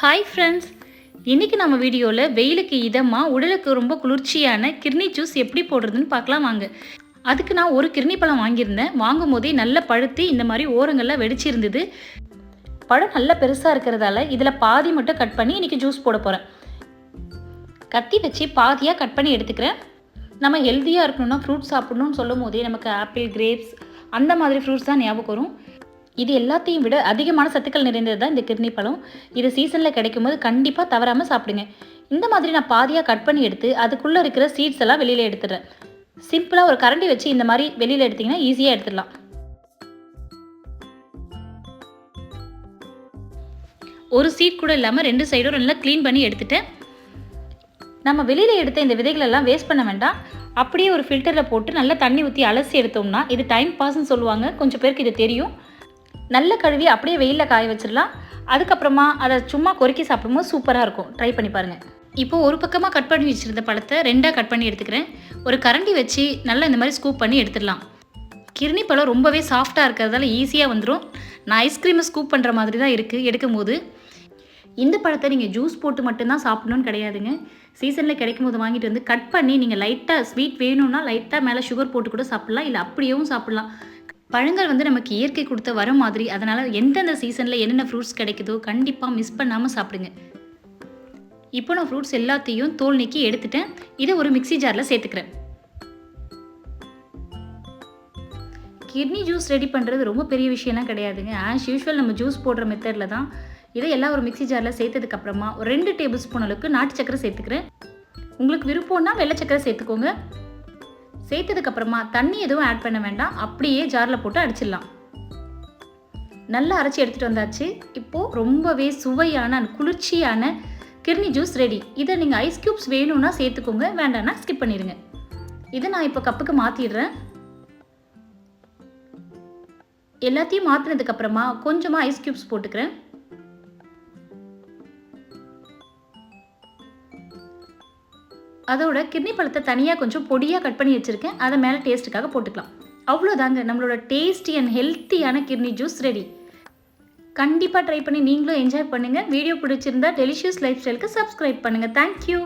Hi friends இன்றைக்கி நம்ம வீடியோவில் வெயிலுக்கு இதமாக உடலுக்கு ரொம்ப குளிர்ச்சியான கிர்னி ஜூஸ் எப்படி போடுறதுன்னு பார்க்கலாம் வாங்க. அதுக்கு நான் ஒரு கிர்னி பழம் வாங்கியிருந்தேன். வாங்கும் போதே நல்லா பழுத்து இந்த மாதிரி ஓரங்கள்லாம் வெடிச்சிருந்தது. பழம் நல்லா பெருசாக இருக்கிறதால இதில் பாதி மட்டும் கட் பண்ணி இன்றைக்கி ஜூஸ் போட போகிறேன் கத்தி வச்சு பாதியாக கட் பண்ணி எடுத்துக்கிறேன். நம்ம ஹெல்த்தியாக இருக்கணும்னா ஃப்ரூட்ஸ் சாப்பிடணும்னு சொல்லும் போதே நமக்கு ஆப்பிள் கிரேப்ஸ் அந்த மாதிரி ஃப்ரூட்ஸ் தான் ஞாபகம் வரும். இது எல்லாத்தையும் விட அதிகமான சத்துக்கள் நிறைந்தது தான் இந்த கிர்னி பழம். இது சீசனில் கிடைக்கும் போது கண்டிப்பாக தவறாமல் சாப்பிடுங்க. இந்த மாதிரி நான் பாதியாக கட் பண்ணி எடுத்து அதுக்குள்ளே இருக்கிற சீட்ஸ் எல்லாம் வெளியில் எடுத்துடுறேன். சிம்பிளாக ஒரு கரண்டி வச்சு இந்த மாதிரி வெளியில் எடுத்திங்கன்னா ஈஸியாக எடுத்துடலாம். ஒரு சீட் கூட இல்லாமல் ரெண்டு சைடும் நல்லா க்ளீன் பண்ணி எடுத்துட்டேன். நம்ம வெளியில் எடுத்த இந்த விதைகளெல்லாம் வேஸ்ட் பண்ண வேண்டாம். அப்படியே ஒரு ஃபில்டரில் போட்டு நல்லா தண்ணி ஊற்றி அலசி எடுத்தோம்னா இது டைம் பாஸ்ன்னு சொல்லுவாங்க. கொஞ்சம் பேருக்கு இது தெரியும். நல்ல கழுவி அப்படியே வெயிலில் காய வச்சிடலாம். அதுக்கப்புறமா அதை சும்மா கொறுக்கி சாப்பிடும்போது சூப்பராக இருக்கும். ட்ரை பண்ணி பாருங்கள் இப்போ ஒரு பக்கமாக கட் பண்ணி வச்சுருந்த பழத்தை ரெண்டாக கட் பண்ணி எடுத்துக்கிறேன். ஒரு கரண்டி வச்சு நல்லா இந்த மாதிரி ஸ்கூப் பண்ணி எடுத்துடலாம். கிருணி பழம் ரொம்பவே சாஃப்டாக இருக்கிறதால ஈஸியாக வந்துடும் நான் ஐஸ்கிரீமை ஸ்கூப் பண்ணுற மாதிரி தான் இருக்குது எடுக்கும்போது. இந்த பழத்தை நீங்கள் ஜூஸ் போட்டு மட்டும்தான் சாப்பிடணும்னு கிடையாதுங்க. சீசனில் கிடைக்கும் போது வாங்கிட்டு வந்து கட் பண்ணி நீங்கள் லைட்டாக ஸ்வீட் வேணும்னா லைட்டாக மேலே சுகர் போட்டு கூட சாப்பிட்லாம். இல்லை அப்படியேவும் சாப்பிட்லாம். பழங்கள் வந்து நமக்கு இயற்கை கொடுத்த வர மாதிரி அதனால் எந்தெந்த சீசனில் என்னென்ன ஃப்ரூட்ஸ் கிடைக்குதோ கண்டிப்பாக மிஸ் பண்ணாமல் சாப்பிடுங்க. இப்போ நான் ஃப்ரூட்ஸ் எல்லாத்தையும் தோல் நீக்கி எடுத்துட்டேன். இதை ஒரு மிக்ஸி ஜாரில் சேர்த்துக்கிறேன். கிட்னி ஜூஸ் ரெடி பண்ணுறது ரொம்ப பெரிய விஷயம்லாம் கிடையாதுங்க. ஆஸ் யூஷுவல் நம்ம ஜூஸ் போடுற மெத்தடில் தான் இதை எல்லாம் ஒரு மிக்ஸி ஜாரில் சேர்த்ததுக்கப்புறமா ஒரு ரெண்டு டேபிள் ஸ்பூன் அளவுக்கு நாட்டு சக்கரை சேர்த்துக்கிறேன். உங்களுக்கு விருப்பம்னா வெள்ளை சக்கரை சேர்த்துக்கோங்க. சேர்த்ததுக்கப்புறமா தண்ணி எதுவும் ஆட் பண்ண வேண்டாம். அப்படியே ஜாரில் போட்டு அடிச்சிடலாம். நல்லா அரைச்சி எடுத்துகிட்டு வந்தாச்சு. இப்போது ரொம்பவே சுவையான குளிர்ச்சியான கிர்னி ஜூஸ் ரெடி இதை நீங்கள் ஐஸ் க்யூப்ஸ் வேணும்னா சேர்த்துக்கோங்க. வேண்டாம்னா ஸ்கிப் பண்ணிடுங்க. இதை நான் இப்போ கப்புக்கு மாற்றிடுறேன் எல்லாத்தையும் மாற்றினதுக்கப்புறமா கொஞ்சமாக ஐஸ் க்யூப்ஸ் போட்டுக்கிறேன். அதோட கிட்னி பழத்தை தனியாக கொஞ்சம் பொடியாக கட் பண்ணி வச்சுருக்கேன். அதை மேலே டேஸ்ட்டுக்காக போட்டுக்கலாம். அவ்வளோதாங்க நம்மளோட டேஸ்டி அண்ட் ஹெல்த்தியான கிட்னி ஜூஸ் ரெடி கண்டிப்பாக ட்ரை பண்ணி நீங்களும் என்ஜாய் பண்ணுங்கள் வீடியோ பிடிச்சிருந்தா டெலிஷியஸ் லைஃப் ஸ்டைலுக்கு சப்ஸ்கிரைப் பண்ணுங்கள் தேங்க்யூ